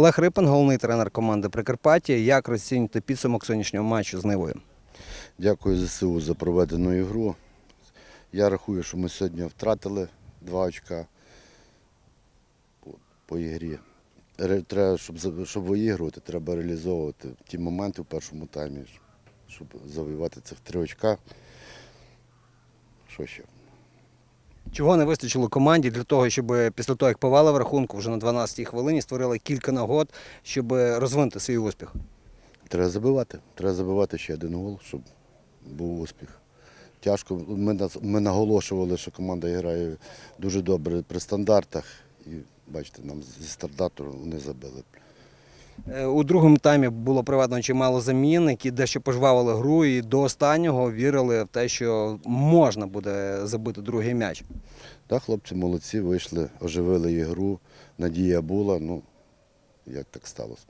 Олег Рипин, головний тренер команди Прикарпаття. Як розцінюєте підсумок сьогоднішнього матчу з Нивою? Дякую ЗСУ за проведену ігру. Я рахую, що ми сьогодні втратили два очка по ігрі. Треба, щоб, щоб виігрувати, треба реалізовувати ті моменти в першому таймі, щоб завоювати цих три очка. Що ще? Чого не вистачило команді для того, щоб після того, як повели в рахунку, вже на 12-й хвилині створили кілька нагод, щоб розвинути свій успіх? Треба забивати. Треба забивати ще один гол, щоб був успіх. Тяжко. Ми, ми наголошували, що команда грає дуже добре при стандартах. І бачите, нам зі стандарту не забили. Е, У другому таймі було проведено чимало замін, які дещо пожвавили гру, і до останнього вірили в те, що можна буде забити другий м'яч. Так, хлопці молодці, вийшли, оживили ігру. Надія була, ну як так сталося.